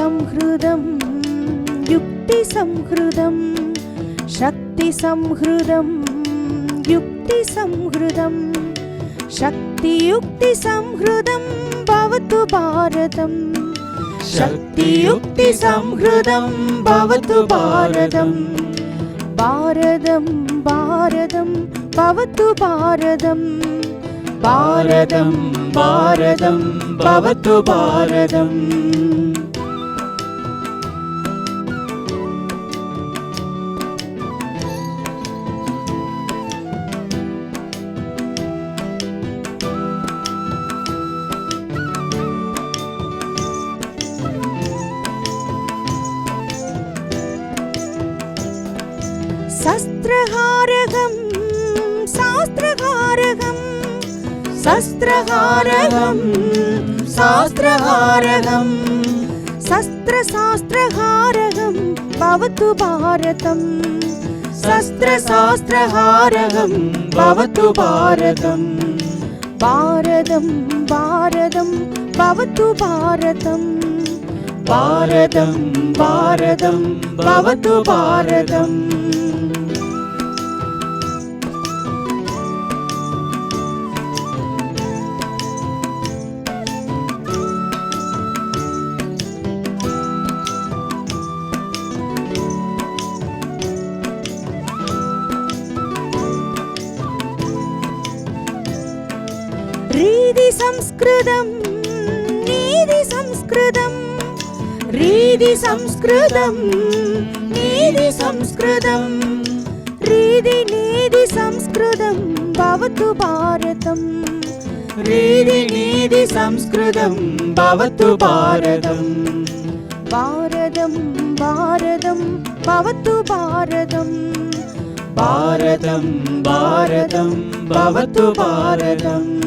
സംഹൃതം യുക്തി സംഹൃതം ശക്തി സംഹൃതം യുക്തിസംഹൃതം ശക്തിസംഹൃതം യുക്തിസംഹൃതം ശക്തിയുക്തിസംഹൃതം ഭവതു ഭാരതം ശക്തിയുക്തിസംഹൃതം ഭവതു ഭാരതം ഭാരതം ഭാരതം ഭവതു ഭാരതം ഭാരതം ഭാരതം ഭവതു ഭാരതം. ശസ്ത്രഹാരകം ശാസ്ത്രഹാരകം ശസ്ത്രശാസ്ത്രഹാരകം ഭവതു ഭാരതം ശസ്ത്രശാസ്ത്രഹാരകം ഭവതു ഭാരതം ഭാരതം ഭാരതം ഭവതു ഭാരതം ഭാരതം ഭാരതം ഭവതു ഭാരതം. സംസ്കൃതം നീതി സംസ്കൃതം രീതി സംസ്കൃതം നീതി സംസ്കൃതം രീതി നീതി സംസ്കൃതം ഭവതു ഭാരതം. രീതി നീതി സംസ്കൃതം ഭവതു ഭാരതം. ഭാരതം ഭാരതം ഭവതു ഭാരതം. ഭാരതം ഭാരതം ഭവതു ഭാരതം.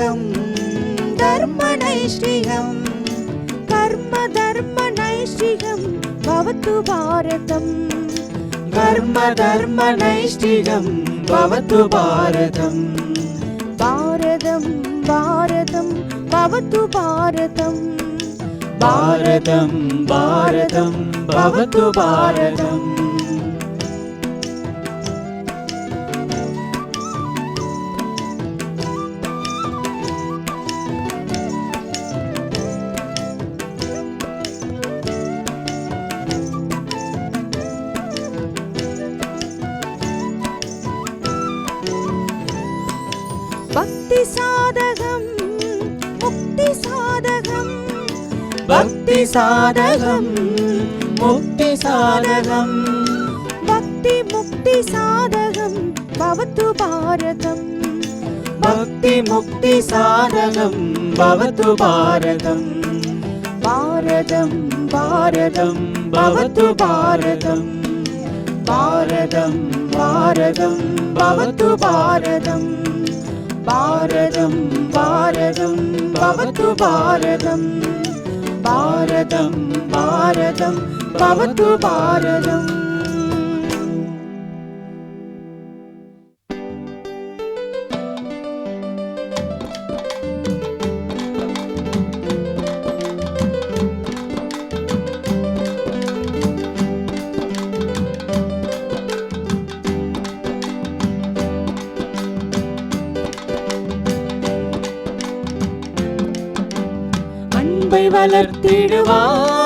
நைஷ்டிகம் தர்ம நைஷ்டிகம் கர்ம தர்ம நைஷ்டிகம் பவத்து பாரதம் கர்ம தர்ம நைஷ்டிகம் பவத்து பாரதம் பாரதம் பாரதம் பவத்து பாரதம் பாரதம் பாரதம் பவத்து பாரதம் ഭക്തി സാധകം മുക്തി സാധകം ഭക്തി സാധകം മുക്തി സാധകം ഭക്തി മുക്തി സാധകം ഭവതു ഭാരതം. ഭക്തി മുക്തി സാധകം ഭവതു ഭാരതം. ഭാരതം ഭാരതം ഭവതു ഭാരതം. ഭാരതം ഭാരതം ഭവതു ഭാരതം. ഭാരതം ഭാരതം ഭവതു ഭാരതം ഭാരതം ഭാരതം ഭവതു ഭാരതം வளர்த்திடுவார்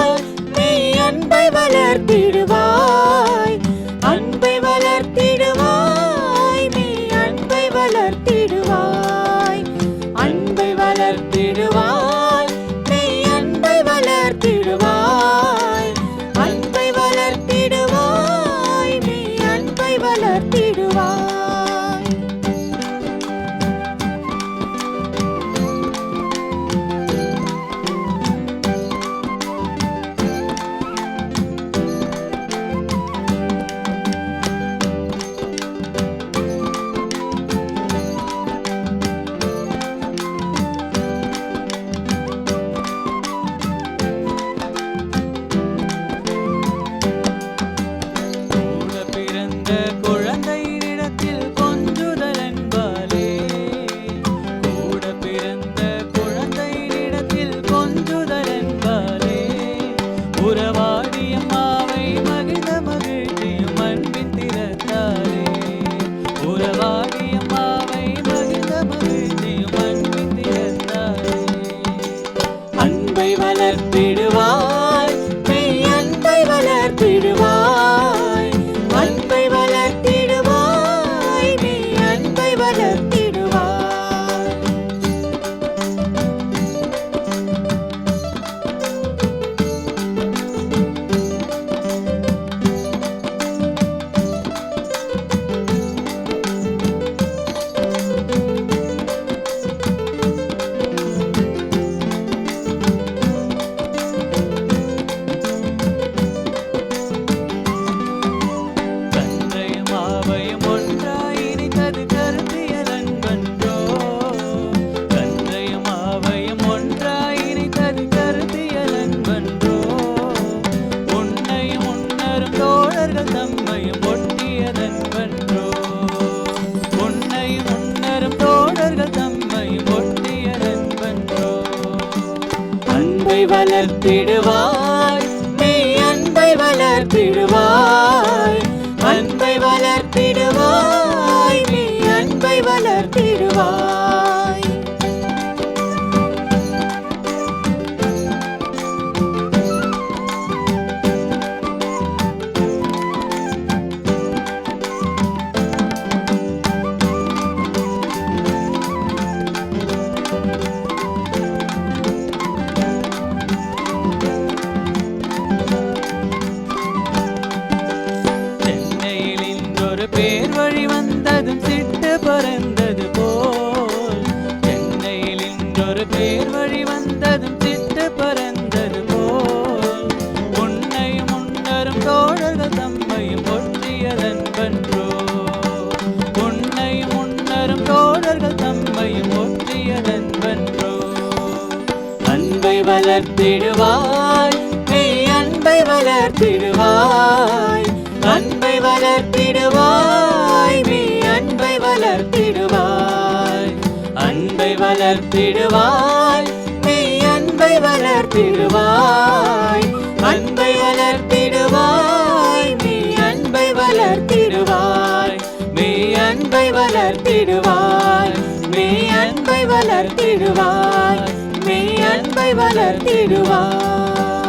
வளர்த்திடுவாய். நீ அன்பை வளர்த்திடுவாய். நீ அன்பை வளர்த்திடுவாய். நீ அன்பை வளர்த்திடுவாய். நீ அன்பை வளர்த்திடுவாய்.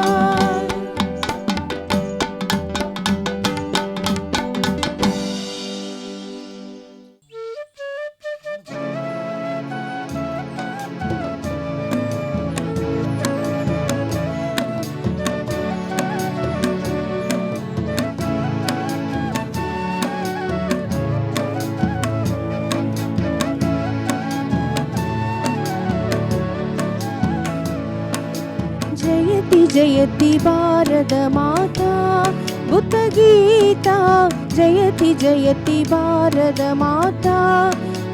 ஜயதி ஜயதி பாரத மாதா.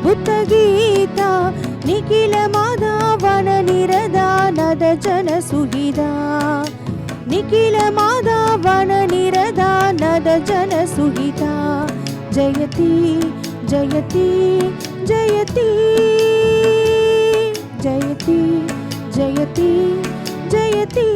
புத்தகீதா நிகில மாதா வன நிரதா நத ஜன சுகிதா. நிகில மாதா வன நிரதா நத ஜன சுகிதா. ஜயதி ஜயதி ஜயதி ஜயதி ஜயதி ஜயதி.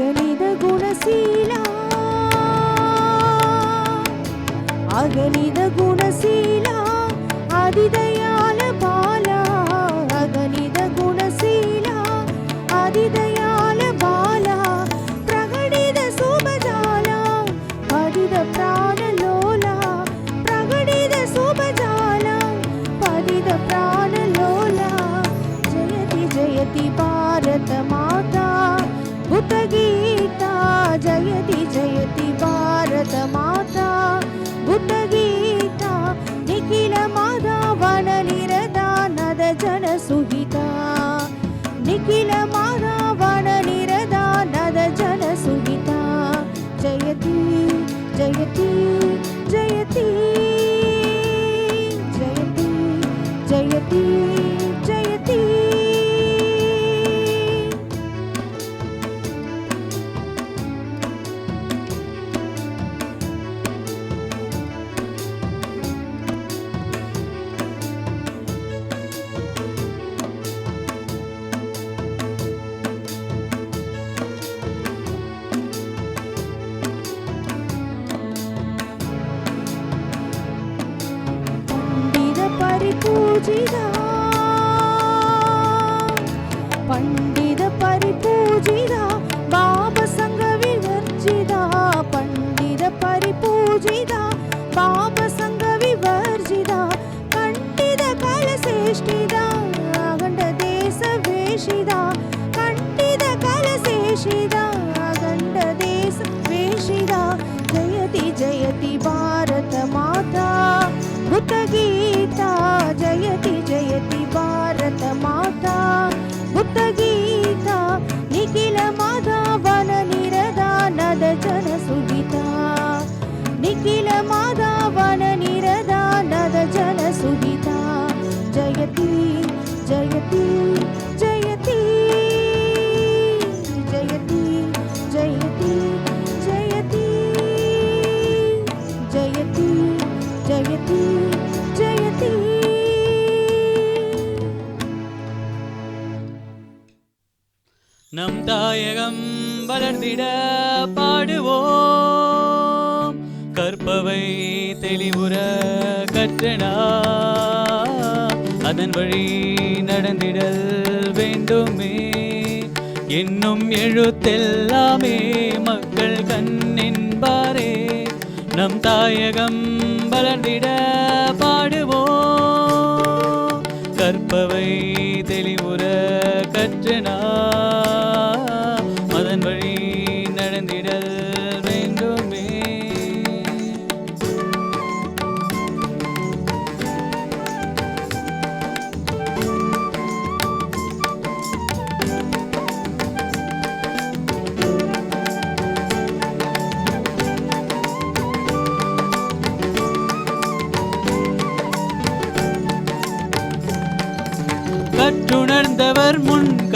அகனித குணசீலா. அகனித குணசீலா. அதிதயா you. ಕಂಠಿತ ಕಲಶೇಷಿದ ಅಖಂಡ ದೇಶ ವೇಷಿದ ಜಯತಿ ಜಯತಿ ಭಾರತ ಮಾತಾ ಭುತ ಗೀತಾ ಜಯತಿ ಜಯತಿ ಭಾರತ ಮಾತಾ ಭುತ ಗೀತಾ ನಿಖಿಲ ಮಾಧವನ ನಿರದಾನದ ಜನ ಸುಗಿತಾ ನಿಖಿಲ ಮಾಧವನ ನಿರದಾನದ ಜನ ಸುಗಿತಾ ಜಯತಿ ಜಯತಿ ಜಯತಿ நம் தாயகம் வளர்ந்திட பாடுவோம். கற்பவை தெளிவுற கற்றனா அதன் வழி நடந்திடல் வேண்டுமே. என்னும் எழுத்தெல்லாமே மக்கள் கண்ணின்பாரே நம் தாயகம் வளர்ந்திட பாடுவோம். கற்பவை தெளிவுற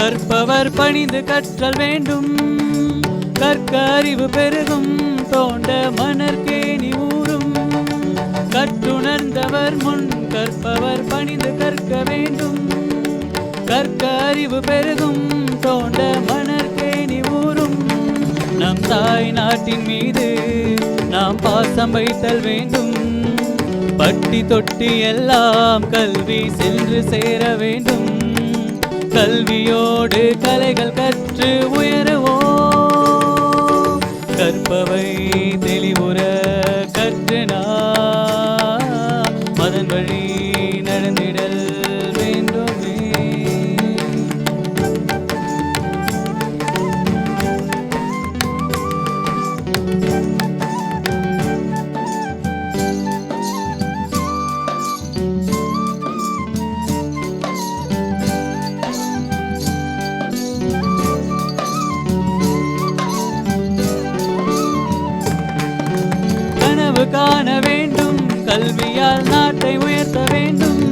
கற்பவர் பணிந்து கற்றல் வேண்டும். கற்க அறிவு பெருகும் தோண்ட மணற்கேணி ஊறும். கற்றுணர்ந்தவர் முன் கற்பவர் பணிந்து கற்க வேண்டும். கற்க அறிவு பெருகும் தோண்ட மணற்கேணி ஊறும். நம் தாய் நாட்டின் மீது நாம் பாசம் வைத்தல் வேண்டும். பட்டி தொட்டி எல்லாம் கல்வி சென்று சேர வேண்டும். கல்வியோடு கலைகள் கற்று உயருவோம். கற்பவை தெளிவுற காண வேண்டும். கல்வியால் நாட்டை உயர்த்த வேண்டும்.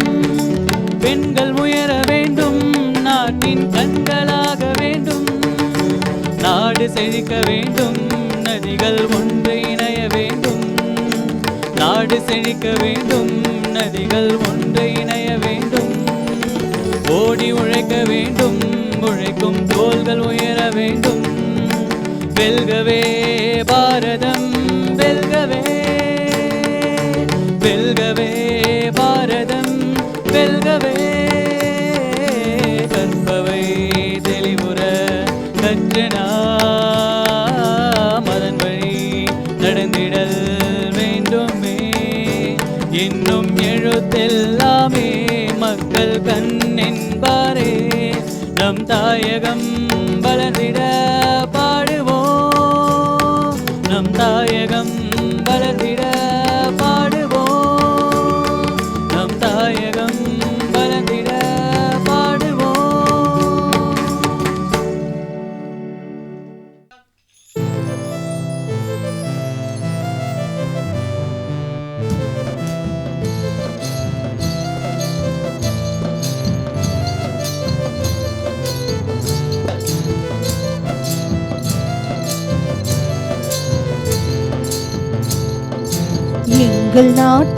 பெண்கள் உயர வேண்டும். நாட்டின் கண்களாக வேண்டும். நாடு செழிக்க வேண்டும். நதிகள் ஒன்று இணைய வேண்டும். நாடு செழிக்க வேண்டும். நதிகள் ஒன்று இணைய வேண்டும். ஓடி உழைக்க வேண்டும். உழைக்கும் தோள்கள் உயர வேண்டும். வெல்கவே பாரதம். கற்று நாம் அதன் வழி நடந்திடல் வேண்டுமே. இன்னும் எழுத்தெல்லாமே மக்கள் கண்ணென்பாரே நம் தாயகம் வளர்ந்திட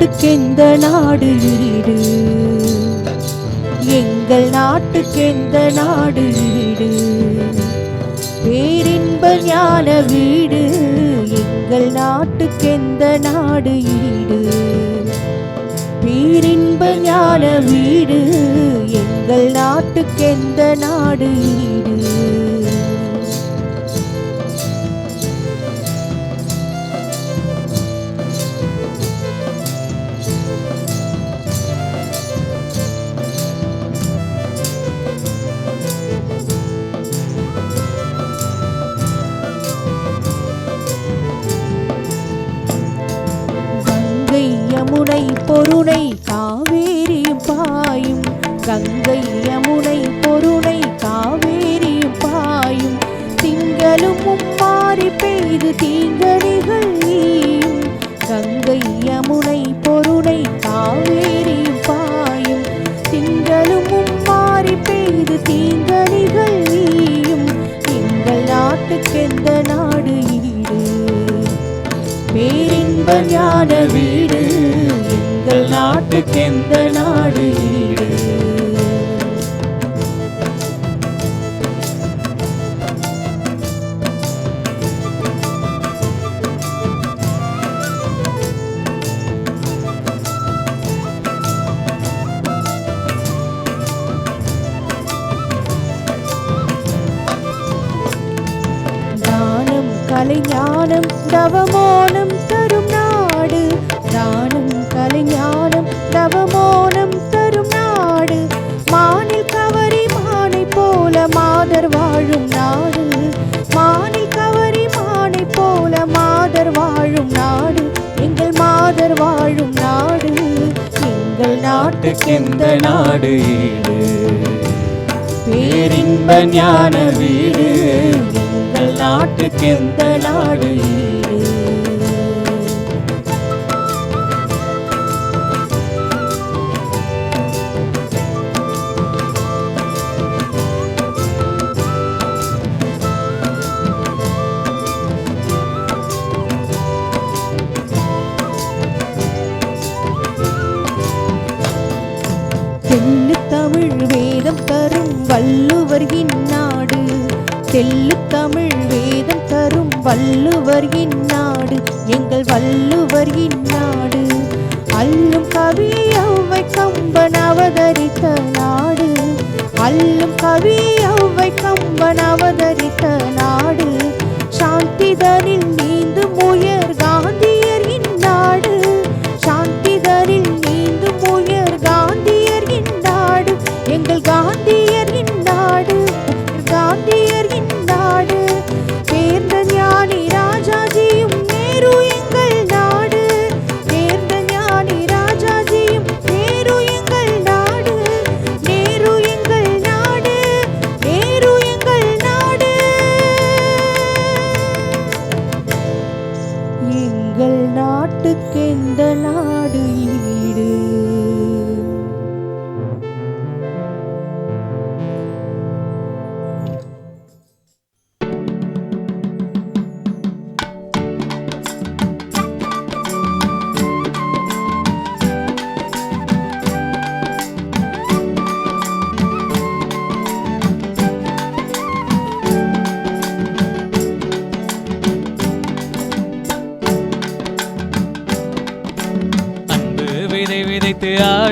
நாட்டுக்கெந்த நாடு வீடு எங்கள் நாட்டுக்கெந்த நாடு வீடு பேரின்ப ஞான வீடு எங்கள் நாட்டுக்கெந்த நாடு ஈடு பேரின்ப ஞான வீடு எங்கள் நாட்டுக்கெந்த நாடு ஈடு கங்கை யமுனை பொருணை காவேரி பாயும். திங்களும் மும்மாறி பெய்து தீங்கடிகள் கங்கை யமுனை பொருணை காவேரி பாயும். திங்களும் மும்மாறி பெய்து தீங்கடிகள் எங்கள் நாட்டுக்கெந்த நாடு ஈடு? பேரின்ப ஞான வீடு. எங்கள் நாட்டுக்கெந்த நாடு ஈடு? நாட்டுக்கெந்த நாடு ஈடு பேரின்ப ஞான வீடு எங்கள் நாட்டுக்கெந்த நாடு ஈடு தமிழ் வேதம் தரும் வள்ளுவர் இந்நாடு. செல்லு தமிழ் வேதம் தரும் வள்ளுவர் இந்நாடு. எங்கள் வள்ளுவர் இந்நாடு. அல்லும் கவி ஔவை கம்பன் அவதரித்த நாடு. அல்லும் கவி ஔவை கம்பன் அவதரித்த நாடு. சாந்திதனில் நீ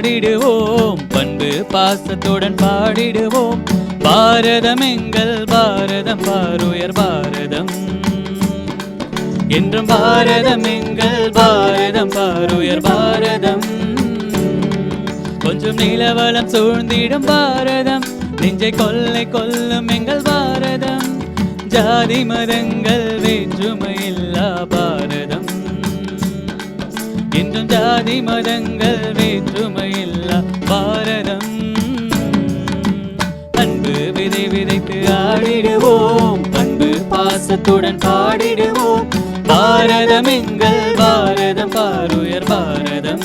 பாடிடுவோம். பண்பு பாசத்துடன் பாடிடுவோம். பாரதம் எங்கள் பாரதம் பாருயர் பாரதம். என்றும் பாரதம் எங்கள் பாரதம் பாருயர் பாரதம். கொஞ்சம் நிலவலம் சூழ்ந்திடும் பாரதம். நெஞ்சை கொள்ளை கொல்லும் எங்கள் பாரதம். ஜாதி மதங்கள் வேற்றுமையில்லா பாரதம். ஜாதி மதங்கள் வேற்றுமையில்லா பாரதம். அன்பு விதை விதைத்து ஆடிடுவோம். அன்பு பாசத்துடன் பாடிடுவோம். பாரதம் எங்கள் பாரதம் பாருயர் பாரதம்.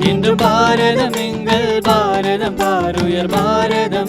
இன்று பாரதம் எங்கள் பாரதம் பாருயர் பாரதம்.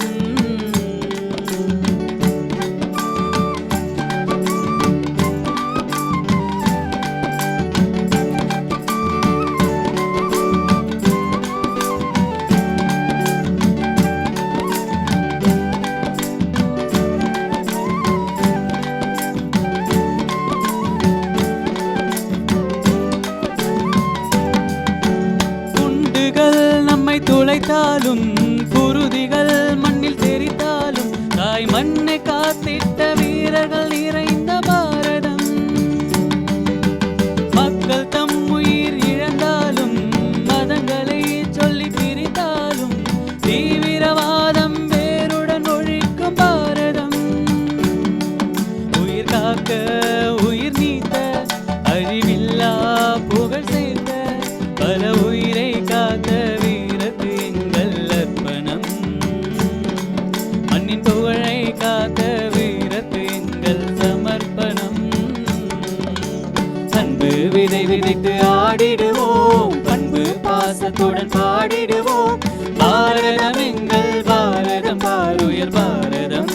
தேசத்துடன் பாடிடுவோம். பாரதம் எங்கள் பாரதம் பாருயர் பாரதம்.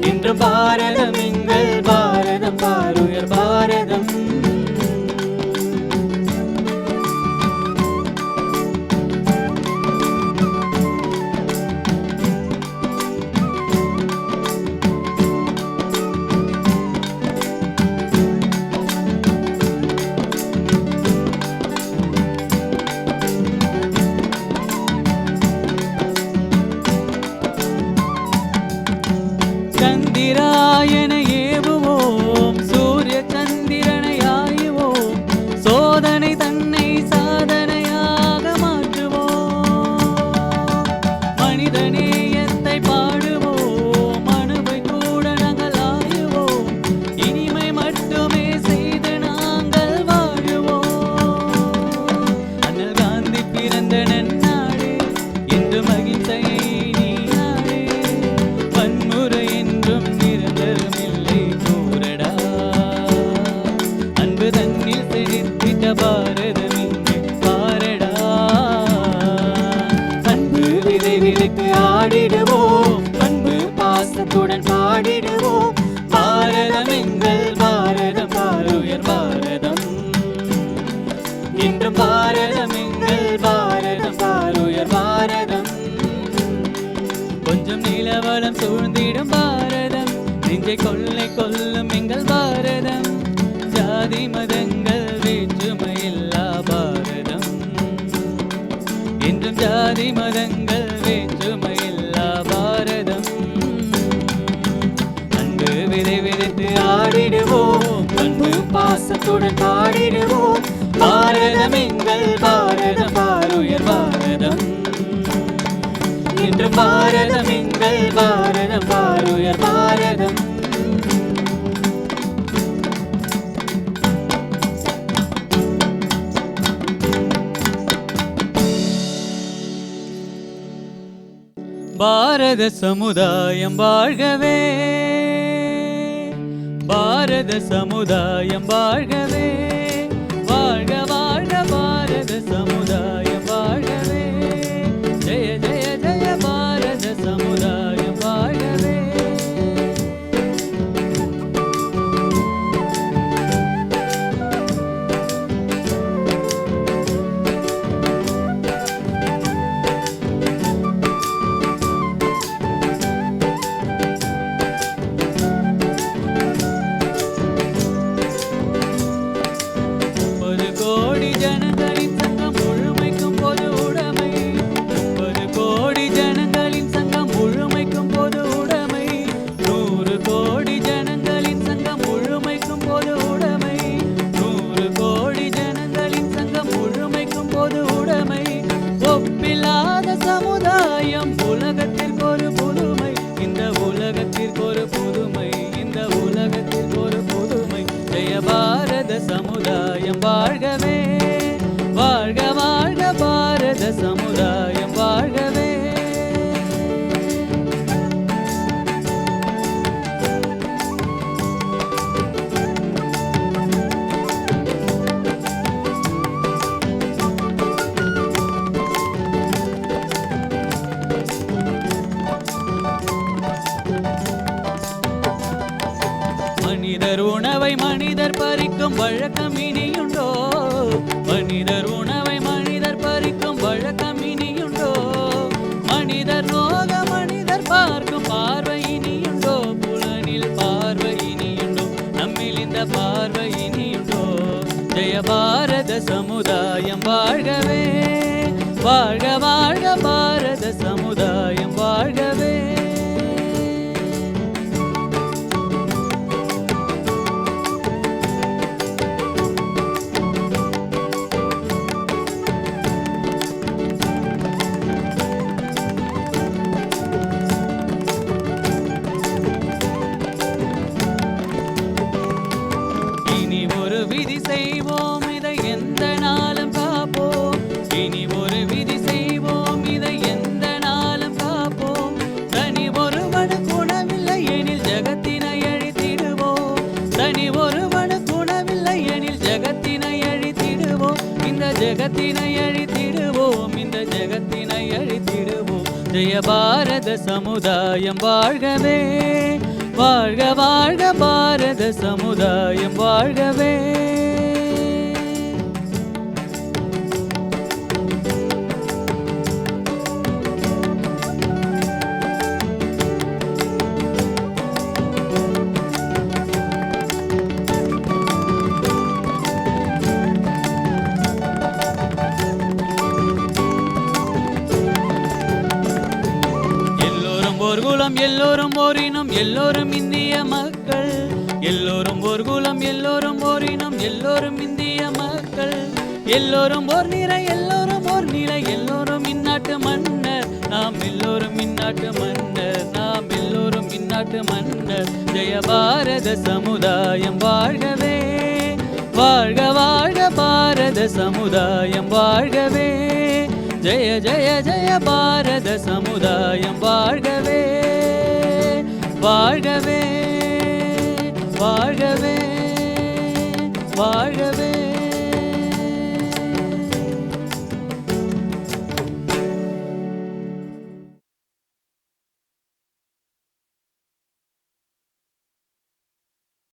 இன்று பாரதம் எங்கள் Dani. ஜாதி மதங்கள் வேற்றுமையில்லா பாரதம். அன்பு விதை விதைத்து ஆடிடுவோம். அன்பு பாசத்துடன் பாடிடுவோம். பாரதம் எங்கள் பாரதம் பாருயர் பாரதம். இன்று பாரதம் எங்கள் பாரதம் பாரதம். பாரத சமுதாயம் வாழ்கவே. பாரத சமுதாயம் வாழ்கவே. வாழ்கவே குலம் எல்லோரும் ஓரினம் எல்லோரும் இந்திய மக்கள். எல்லோரும் ஓர் குலம் எல்லோரும் ஓரினம் எல்லோரும் இந்திய மக்கள். எல்லோரும் ஓர் நிறை எல்லோரும் ஓர் நிலை எல்லோரும் இந்நாட்டு மன்னர். நாம் எல்லோரும் இந்நாட்டு மன்னர் நாம் எல்லோரும் இந்நாட்டு மன்னர். ஜெய பாரத சமுதாயம் வாழ்கவே வாழ்க வாழ்க பாரத சமுதாயம் வாழ்கவே. ஜெய ஜெய ஜெய பாரத சமுதாயம் வாழ்கவே வாழ்கவே வாழ்கவே வாழ்கவே.